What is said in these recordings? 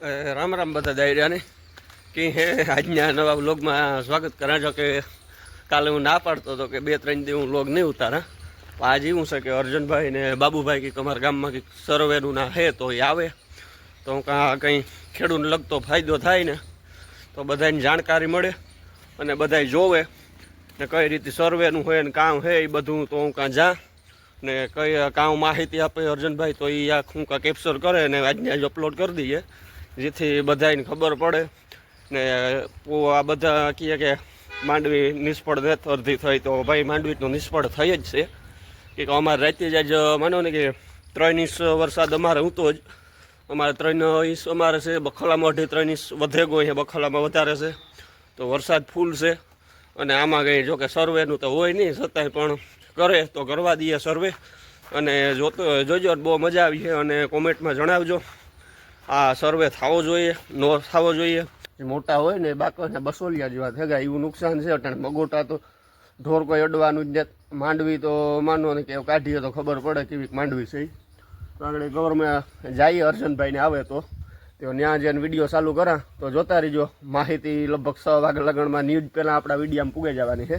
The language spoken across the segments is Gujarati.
રામ રામ બધા દાયરાને. કે હે, આજના નવા વ્લોગમાં સ્વાગત કરા છો કે કાલે હું ના પાડતો હતો કે બે ત્રણ દી હું વ્લોગ નહીં ઉતારા. આજે એવું છે કે અર્જુનભાઈ ને બાબુભાઈ કે અમારા ગામમાં કંઈક સર્વેનું ના હે તો એ આવે. તો હું કાં, કંઈ ખેડૂતને લગતો ફાયદો થાય ને, તો બધાની જાણકારી મળે અને બધાય જોવે ને કઈ રીતે સર્વેનું હોય ને કામ હે એ બધું. તો હું કાં જા ને કઈ કામ માહિતી આપે અર્જુનભાઈ તો એ આખું કાં કેપ્ચર કરે ને આજને આજ અપલોડ કરી દઈએ. જેથી બધાને ખબર પડે. ને આ બધા કહે કે માંડવી નિષ્ફળ ને અડધી થઈ. તો ભાઈ માંડવી તો નિષ્ફળ થઈ જ છે. કે અમારે રાતે જ માનો ને કે ત્રણ ઇંચ વરસાદ અમારે ઊંતો જ. અમારે ત્રણ ઇંચ અમારે છે, બખલામાં અઢી ત્રણ ઇંચ વધે ગયો છે, બખલામાં વધારે છે. તો વરસાદ ફૂલ છે. અને આમાં કંઈ જો કે સર્વેનું તો હોય નહીં, છતાંય પણ કરે તો કરવા દઈએ સર્વે. અને જોતો જોજો બહુ મજા આવી છે. અને કોમેન્ટમાં જણાવજો. આ સર્વે થવો જોઈએ, નો થવો જોઈએ. મોટા હોય ને બાકીના બસોલિયા જેવા થયા એવું નુકસાન છે અટાણે મગોટા તો ઢોર કોઈ અડવાનું જ માંડવી તો માનો ને કે કાઢીએ તો ખબર પડે કેવી માંડવી છે. તો આગળ ગવર્મેન્ટ જઈએ અર્જનભાઈને આવે તો. તો ત્યાં જઈને વીડિયો ચાલુ કરા. તો જોતા રહીજો. માહિતી લગભગ છ વાગે લગણમાં ન્યૂઝ પહેલાં આપણા વિડીયામાં પૂગે જવાની છે.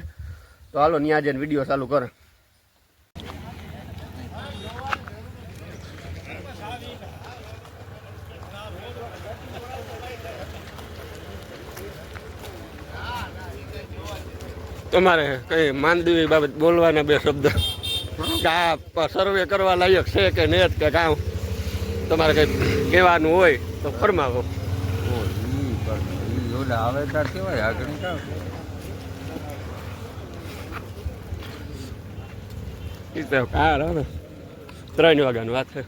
તો હાલો, ત્યાં જઈને વીડિયો ચાલુ કરે. તમારે કઈ માનદેવી બાબત બોલવાના બે શબ્દ. આ સર્વે કરવા લાયક છે કે નેત કે કામ તમારે કઈ કહેવાનું હોય તો ફરમાવો. આવે તાર કેવાય આગળ ત્રણ વાગ્યાની વાત છે.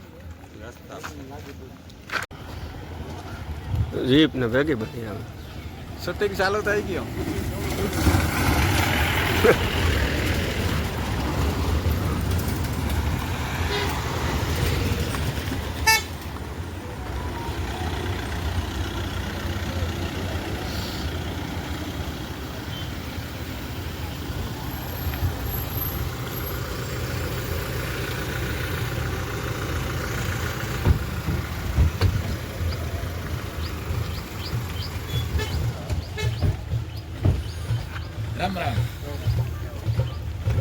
જીપ ને ભેગી બધી આવે સત્ય ચાલુ થઈ ગયો. Ram Ram.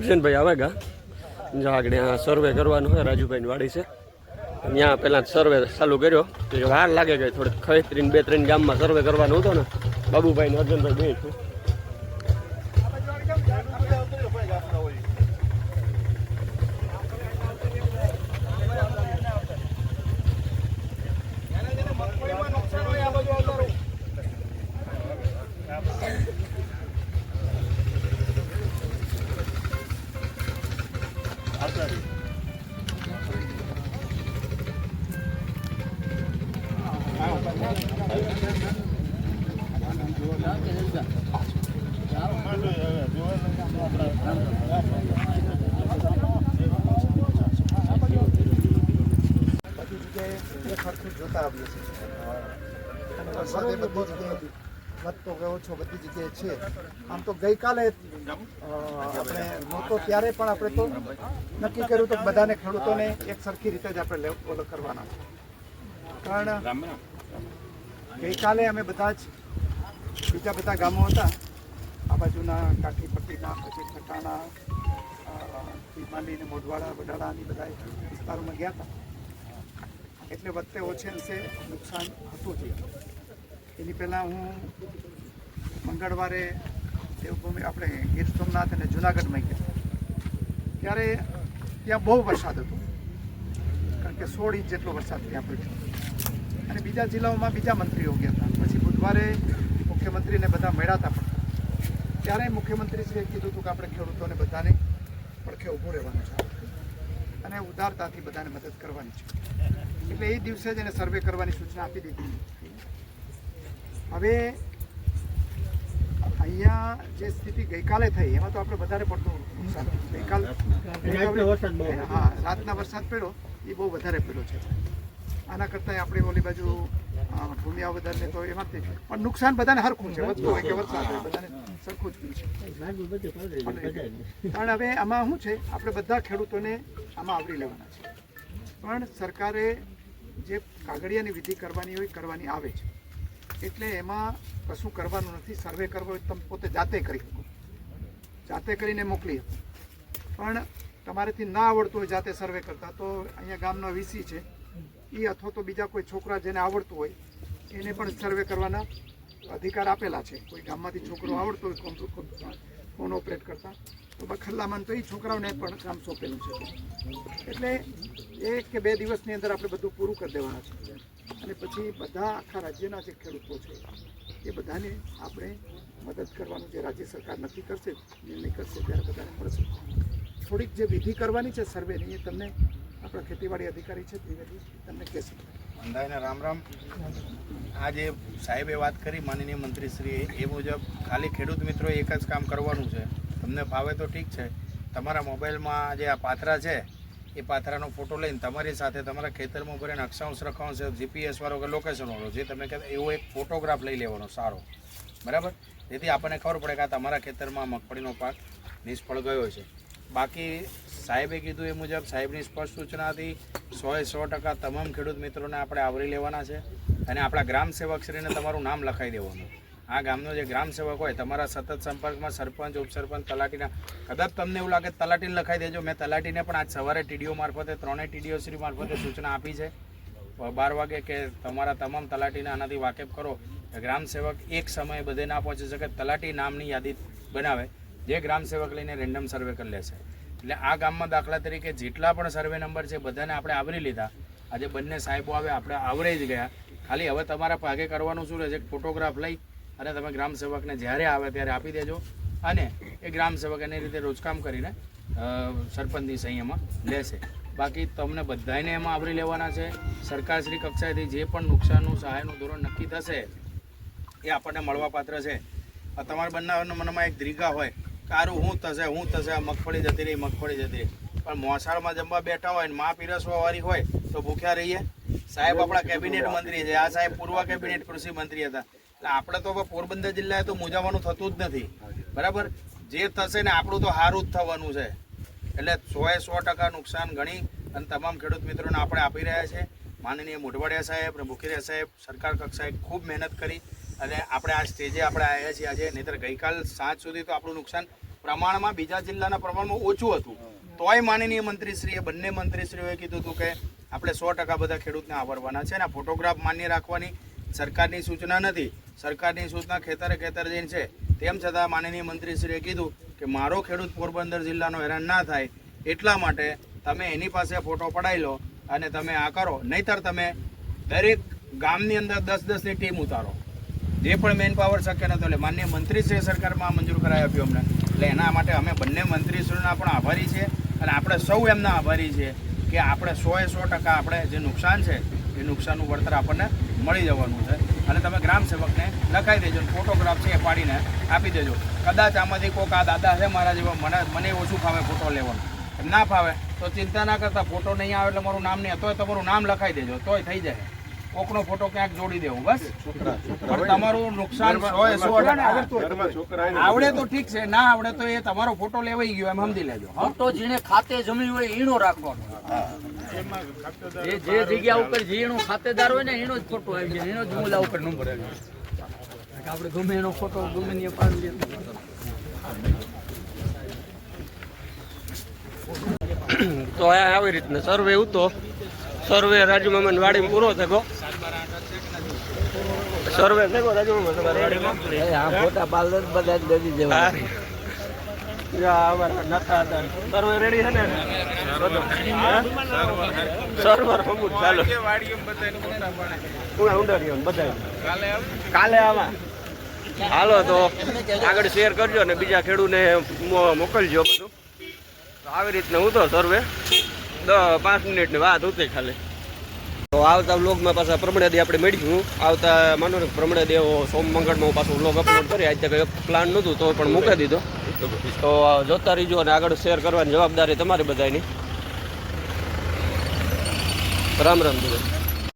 અર્જુનભાઈ આવે ગા જો આગળ સર્વે કરવાનું હોય, રાજુભાઈની વાડી છે. ત્યાં પહેલાં સર્વે ચાલુ કર્યો. વાર લાગે ગઈ થોડીક ખરીત્રીને બે ત્રણ ગામમાં સર્વે કરવાનો હતો ને. બાબુભાઈ ને અર્જુનભાઈ બે આવીએ છીએ વરસાદ એ ઓછો બધી જગ્યાએ છે આમ તો ગઈકાલે આપણે નહોતો ત્યારે પણ આપણે તો નક્કી કર્યું તો બધાને ખેડૂતોને એક સરખી રીતે જ આપણે ઓલો કરવાના છે. કારણ ગઈકાલે અમે બધા જ, બીજા બધા ગામો હતા. આ બાજુના કાઠી પટ્ટીના પછી થી માંડીને મોઢવાડા વડાળાની બધા વિસ્તારોમાં ગયા હતા. એટલે વધતે ઓછે અંશે નુકસાન હતું જ. એની પહેલાં હું મંગળવારે દેવભૂમિ આપણે ગીર સોમનાથ અને જુનાગઢમાં ગયા. ત્યારે ત્યાં બહુ વરસાદ હતો. કારણ કે સોળ ઇંચ જેટલો વરસાદ ત્યાં પડ્યો. અને બીજા જિલ્લાઓમાં બીજા મંત્રીઓ ગયા હતા. પછી બુધવારે મુખ્યમંત્રીને બધા મળ્યા હતા પણ. ત્યારે મુખ્યમંત્રીશ્રીએ કીધું હતું કે આપણે ખેડૂતોને બધાને પડખે ઊભું રહેવાનું છે. અને ઉદારતાથી બધાને મદદ કરવાની છે. એટલે એ દિવસે જ એને સર્વે કરવાની સૂચના આપી દીધી. હવે અહીંયા જે સ્થિતિ ગઈકાલે થઈ એમાં તો આપણે વધારે પડતું નુકસાન ગઈકાલ હા રાતના વરસાદ પડ્યો એ બહુ વધારે પડ્યો છે. આના કરતાં આપણે ઓલી બાજુ ભૂમિયા વધારે તો એમાંથી પણ નુકસાન બધાને હરખું છે વધતું હોય કે વરસાદ હોય બધાને સરખું જ છે. પણ હવે આમાં શું છે આપણે બધા ખેડૂતોને આમાં આવરી લેવાના છે. પણ સરકારે જે કાગળિયાની વિધિ કરવાની હોય કરવાની આવે છે એટલે એમાં કશું કરવાનું નથી સર્વે કરવો હોય તમે પોતે જાતે કરી શકો જાતે કરીને મોકલી શકો પણ તમારેથી ના આવડતું હોય જાતે સર્વે કરતા તો અહીંયા ગામનો વીસી છે એ અથવા તો બીજા કોઈ છોકરા જેને આવડતું હોય એને પણ સર્વે કરવાના અધિકાર આપેલા છે કોઈ ગામમાંથી છોકરો આવડતો હોય કોમ્પ્યુટર ફોન ઓપરેટ કરતા તો બખલ્લામાં તો એ છોકરાઓને પણ કામ સોંપેલું છે. એટલે એક કે બે દિવસની અંદર આપણે બધું પૂરું કરી દેવાના છે. અને પછી બધા આખા રાજ્યના જે ખેડૂતો છે, એ બધાને આપણે મદદ કરવાનું જે રાજ્ય સરકાર નક્કી કરશે, નિર્ણય કરશે, ત્યારે બધાને મળશે. થોડીક જે વિધિ કરવાની છે સર્વેની, એ તમને આપણા ખેતીવાડી અધિકારી છે ત્રિવેદી તમને કહેશે. અંદાજને રામ રામ. આજે સાહેબે વાત કરી, માનનીય મંત્રીશ્રીએ, એ મુજબ ખાલી ખેડૂત મિત્રો એક જ કામ કરવાનું છે. તમને ભાવે તો ઠીક છે. તમારા મોબાઈલમાં જે આ પાથરા છે, એ પાથરાનો ફોટો લઈને તમારી સાથે તમારા ખેતરમાં ભરીને અક્ષાંશ રખાંશ જીપીએસ વાળો કે લોકેશન વાળો, જે તમે કહેતા એવો એક ફોટોગ્રાફ લઈ લેવાનો સારો. બરાબર? જેથી આપણને ખબર પડે કે આ તમારા ખેતરમાં મગફળીનો પાક નિષ્ફળ ગયો છે. બાકી સાહેબે કીધું એ મુજબ સાહેબની સ્પષ્ટ સૂચના હતી સોએ સો ટકા તમામ ખેડૂત મિત્રોને આપણે આવરી લેવાના છે અને આપણા ગ્રામ સેવકશ્રીને તમારું નામ લખાઈ દેવાનું. આ ગામનો જે ગ્રામ સેવક હોય, તમારા સતત સંપર્કમાં સરપંચ, ઉપસરપંચ, તલાટીના, કદાચ તમને એવું લાગે તલાટીને લખાઈ દેજો. મેં તલાટીને પણ આજ સવારે ટીડીઓ મારફતે, ત્રણેય ટીડીઓ શ્રી મારફતે સૂચના આપી છે. બાર વાગે કે તમારા તમામ તલાટીને આનાથી વાકેફ કરો. ગ્રામ સેવક એક સમયે બધે ના પહોંચી શકે, તલાટી નામની યાદી બનાવે. જે ગ્રામ સેવક લઈને રેન્ડમ સર્વે કરી લેશે. એટલે આ ગામમાં દાખલા તરીકે જેટલા પણ સર્વે નંબર છે, બધાને આપણે આવરી લીધા. આજે બંને સાહેબો આવે, આપણે આવરી જ ગયા. ખાલી હવે તમારા ભાગે કરવાનું શું રહેશે? ફોટોગ્રાફ લઈ અને તમે ગ્રામ સેવકને જ્યારે આવે ત્યારે આપી દેજો. અને એ ગ્રામ સેવક એની રીતે રોજકામ કરીને સરપંચની સહી લેશે બાકી તમને બધાને એમાં આવરી લેવાના છે. સરકારશ્રી કક્ષાએથી જે પણ નુકસાનનું, સહાયનું ધોરણ નક્કી થશે, એ આપણને મળવાપાત્ર છે. તમારા બંને મનમાં એક દ્રીગા હોય કે આરું શું થશે શું થશે મગફળી જતી રહી, મગફળી જતી રહી. પણ મોસાળમાં જમવા બેઠા હોય ને માં પીરસવા વાળી હોય, તો ભૂખ્યા રહીએ. સાહેબ આપણા કેબિનેટ મંત્રી છે. આ સાહેબ પૂર્વ કેબિનેટ કૃષિ મંત્રી હતા. એટલે આપણે તો હવે પોરબંદર જિલ્લાએ તો મૂંઝાવાનું થતું જ નથી. બરાબર? જે થશે ને આપણું તો સારું જ થવાનું છે. એટલે સોએ સો ટકા નુકસાન ગણી અને તમામ ખેડૂત મિત્રોને આપણે આપી રહ્યા છે. માનનીય મોઢવાડિયા સાહેબ અને મુખીરિયા સાહેબ સરકાર કક્ષાએ ખૂબ મહેનત કરી અને આપણે આ સ્ટેજે આપણે આવ્યા છીએ આજે. નહીતર ગઈકાલ સાંજ સુધી તો આપણું નુકસાન પ્રમાણમાં બીજા જિલ્લાના પ્રમાણમાં ઓછું હતું. તોય માનનીય મંત્રીશ્રીએ બંને મંત્રીશ્રીઓએ કીધું હતું કે આપણે સો ટકા બધા ખેડૂતને આવરવાના છે અને આ ફોટોગ્રાફ માન્ય રાખવાની સરકારની સૂચના નથી. સરકારની સૂચના ખેતરે ખેતર જઈને છે. તેમ છતાં માનનીય મંત્રીશ્રીએ કીધું કે મારો ખેડૂત પોરબંદર જિલ્લાનો હેરાન ના થાય. એટલા માટે તમે એની પાસે ફોટો પડાવી લો અને તમે આ કરો. નહીતર તમે દરેક ગામની અંદર દસ દસની ટીમ ઉતારો. જે પણ મેન પાવર શક્ય નહોતો એટલે માન્ય મંત્રીશ્રીએ સરકારમાં મંજૂર કરાવી આપ્યું અમને. એટલે એના માટે અમે બંને મંત્રીશ્રીના પણ આભારી છે અને આપણે સૌ એમના આભારી છે કે આપણે સોએ સો ટકા આપણે જે નુકસાન છે, એ નુકસાનનું વળતર આપણને મળી જવાનું છે. અને તમે ગ્રામ સેવકને લખાઈ દેજો ફોટોગ્રાફ છે એ પાડીને આપી દેજો. કદાચ આમાંથી કોઈક આ દાદા છે મારા જેવા મને મને ઓછું ફાવે ફોટો લેવાનું. ના ફાવે તો ચિંતા ના કરતા ફોટો નહીં આવે એટલે મારું નામ નહીં તોય તમારું નામ લખાઈ દેજો તોય થઈ જાય. કોકનો ફોટો ક્યાંક જોડી દેવું બસ. પણ તમારું નુકસાન આવડે તો ઠીક છે ના આવડે તો એ તમારો ફોટો લેવાઈ ગયો એમ સમજી લેજો હા? ફોટો જીણે ખાતે જમી હોય ઈણો રાખવાનો. જે જે જગ્યા ઉપર જે એનો ખાતેદાર હોય ને એનો જ ફોટો આવી જાય. એનો જ મૂલા ઉપર નંબર આવી જાય. આપણે ગમે એનો ફોટો ગમે ને પાડી તો આ આવી રીતના સર્વે ઉતો સર્વે રાજુમામન વાડીમાં પૂરો થયો. સર્વે થયો રાજુમામન તમારી વાડીમાં? આ ફોટા પાર્લર બધા જ દેવા હા. અમારા નથા સર્વે રેડી છે ને? હા? સર્વર અમુક ચાલો તો આગળ શેર કરજો ને બીજા ખેડૂને મોકલજો બધું આવી રીતના હું તો સર્વે દસ પાંચ મિનિટની વાત હતી ખાલી તો આવતા વ્લોગમાં પાછા પ્રમણેદી આપણે મળીશું. આવતા માનો ને પ્રમણેદેવ સોમ મંગળમાં પાછું વ્લોગ અપલોડ કરી આજે કંઈ પ્લાન નહોતું, તો પણ મૂકી દીધો. તો જોતા રહીજો અને આગળ શેર કરવાની જવાબદારી તમારી બધાની રામ રામ દીધો